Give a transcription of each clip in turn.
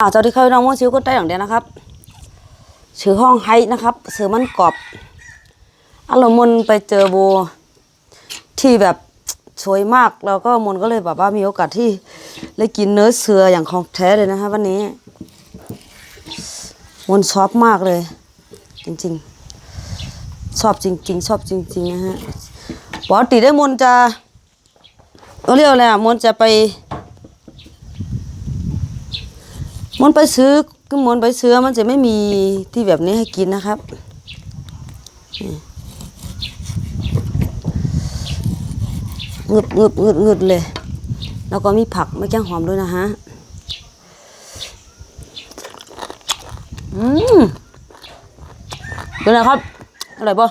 อ่าสวัสดีครับน้องมดชิวก็ได้อย่างเดียวนะครับชื่อห้องไฮนะครับชื่อมันกรอบอารมณ์มนไปเจอโบที่แบบสวยมากแล้วก็มนก็เลยแบบว่ามีโอกาสที่ได้กินเนื้อเสืออย่างของแท้เลยนะคะวันนี้ มนชอบมากเลย จริงๆ ชอบจริง ๆ ชอบจริงๆนะฮะปกติได้มนจะเขาเรียกอะไรอะมนจะไป มันไปซื้อก็มันไปซื้อมันจะไม่มีที่แบบนี้ให้กินนะครับงึบงึบงึบงึบเลย แล้วก็มีผักไม่แก้งหอมด้วยนะฮะอืมเป็นไงครับ อร่อยปะ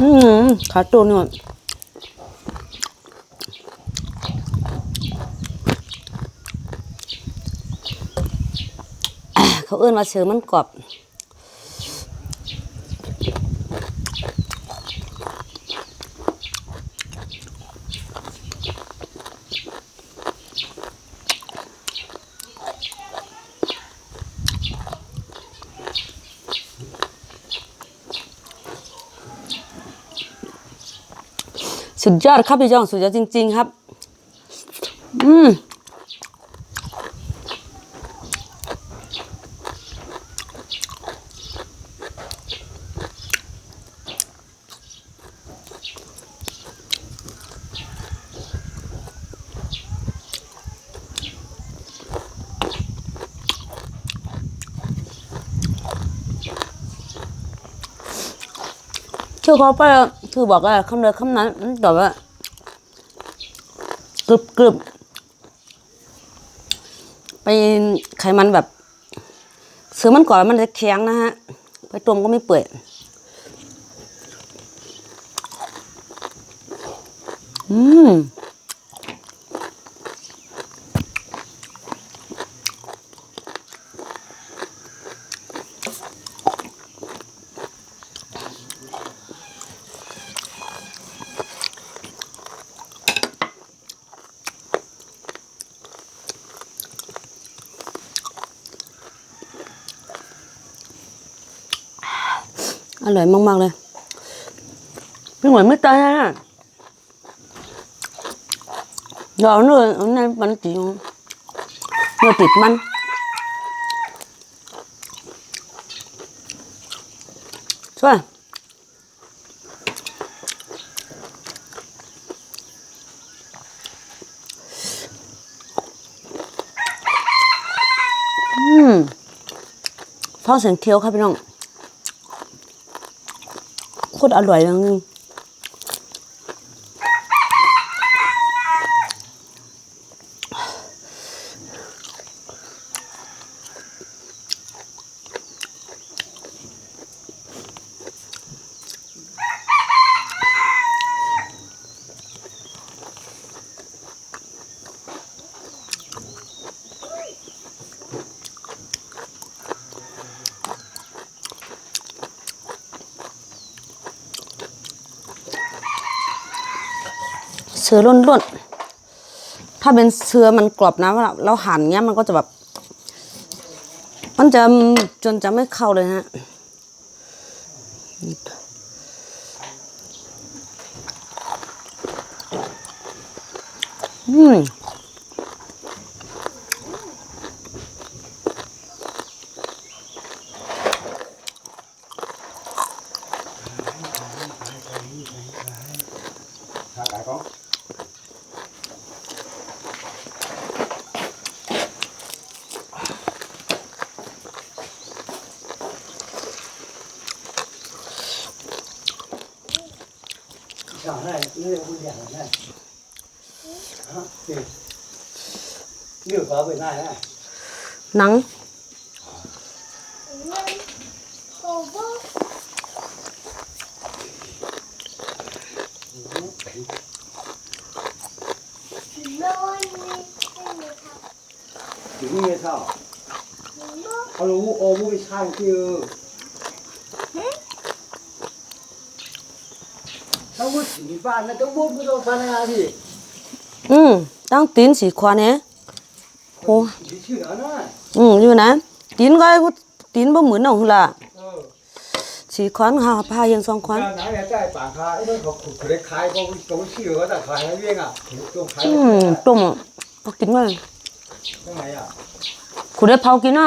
อืมขาตัวนี่มัน เขาเอื้อนมาเสือมันกรอบสุดยอดครับพี่จ้องสุดยอดจริง ๆ ครับ อืม ชื่อเขาไปคือบอกว่าคำเดียวคำนั้นมันแต่ว่ากรึบกรึบไปไขมันแบบซื้อมันก่อนมันจะแข็งนะฮะ ไปต้มก็ไม่เปื่อยอืม อร่อยมากๆเลยพี่หมวยไม่ตายนะเดี๋ยวเนื้ออันนั้นมันจริงเนื้อติดมันช่วยอืมทอดเสียงเคี้ยวครับพี่น้อง ตรอร่อยนึง เสือล้วนๆ ถ้าเป็นเชื้อมันกรอบนะว่าเราหั่นเงี้ยมันก็จะแบบ มันจะจนจะไม่เข้าเลยฮะอืม หนังอยู่ที่เมทัลฮัลโหลโอ้ไม่ใช่ที่ phan, nó có bố bố đâu phan là gì? อืมตั้งตีนสีควาเนี้ย Ôi โอ้ đi chữ đó nữa อืมอยู่นะตีนก็ตีนบ่เหมือนเอาหั่นล่ะ ờ สีขวานหาผ้ายังสองขวาน ra nãy là tại bản khai nó có cục cái khai có có chữ đó là khai hay viên à tôi khai อืมต้มเอากินว่า cái này à คุณได้เผากินอะ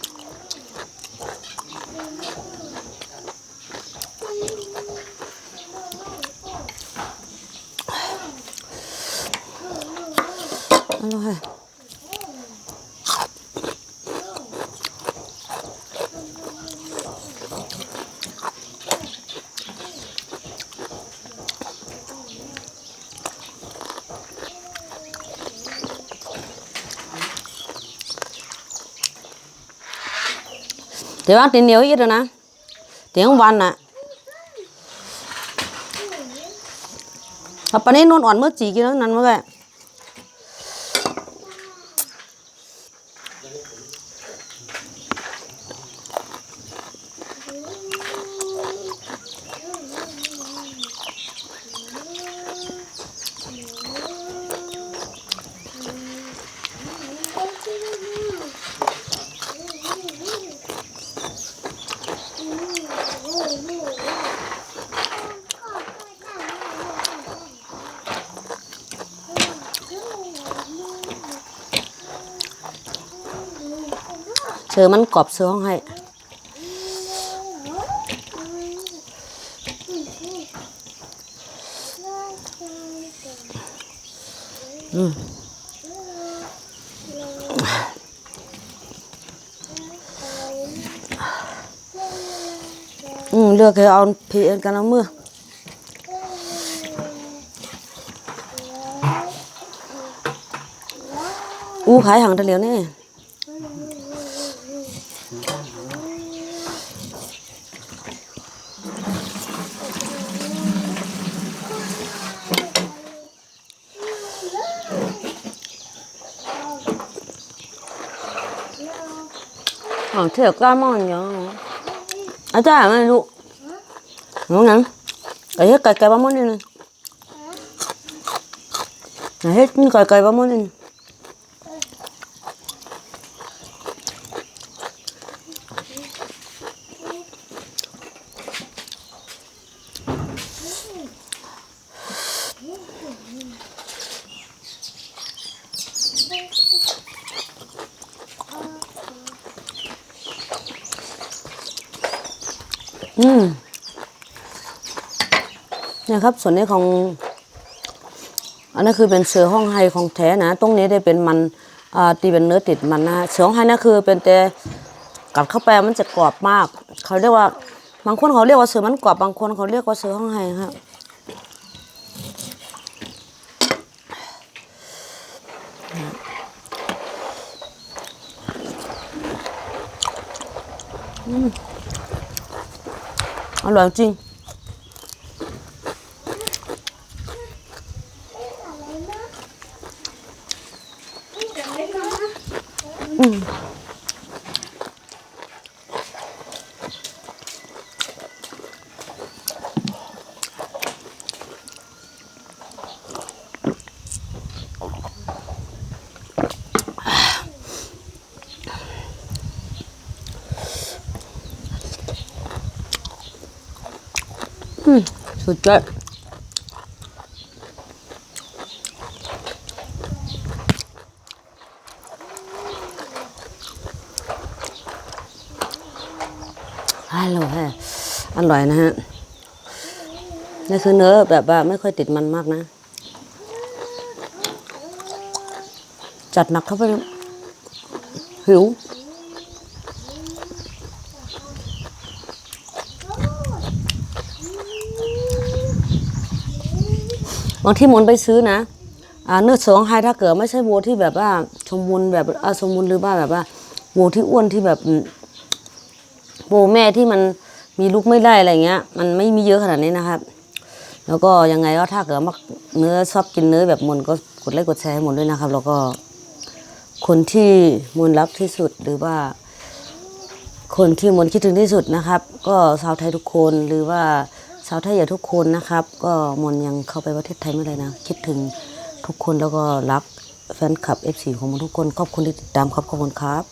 đấy không đi พี่ปังย่างในอ่าพี่ปั่นย่างในปังล่ะ อมันกรอบเสื้อห้องให้อืมอืมเลือกให้เอาพีเอ็กันแล้วมืออู้ขายหางทะเลเนี่ย เถอะก้านมันอย่าไอ้เจ้ามันยุน้องนังไอ้เหี้ยไก่ไก่บ้ามันหนึ่งไอ้เหี้ยตุ้มไก่ไก่บ้ามันหนึ่ง อืมเนี่ยครับ ส่วนนี้ของ อันนั้คือเป็นเสือห้องไฮของแท้นะ ตรงนี้ได้เป็นมันอ่าตีเป็นเนื้อติดมันนะฮะเสือห้องไฮนะคือเป็นแต่กัดเข้าไปมันจะกรอบมาก เขาเรียกว่า บางคนเขาเรียกว่าเสือมันกรอบบางคนเขาเรียกว่าเสือห้องไฮครับอืม อร่อยจริงอื สุดยอดอร่อยอร่อยนะฮะ นี่คือเนื้อแบบว่าไม่ค่อยติดมันมากนะ จัดหนักเข้าไปหิว บางที่มนไปซื้อนะอเนื้อสองไฮถ้าเกิดไม่ใช่วัวที่แบบว่าสมบูรณ์แบบอาสมบูรณ์หรือว่าแบบว่าวัวที่อ้วนที่แบบอืมวัวแม่ที่มันมีลูกไม่ได้อะไรเงี้ย มันไม่มีเยอะขนาดนี้นะครับ แล้วก็ยังไงก็ถ้าเกิดมักเนื้อชอบกินเนื้อแบบมนก็กดไลค์กดแชร์ให้มนด้วยนะครับ แล้วก็คนที่มนรักที่สุดหรือว่า คนที่มนคิดถึงที่สุดนะครับ ก็ชาวไทยทุกคนหรือว่าาวไทยอย่าทุกคนนะครับ ก็มนยังเข้าไปประเทศไทยไม่ได้นะ คิดถึงทุกคนแล้วก็รักแฟนคลับ F4 ของมนทุกคนขอบคุณที่ติดตามครับขอบคุณครับ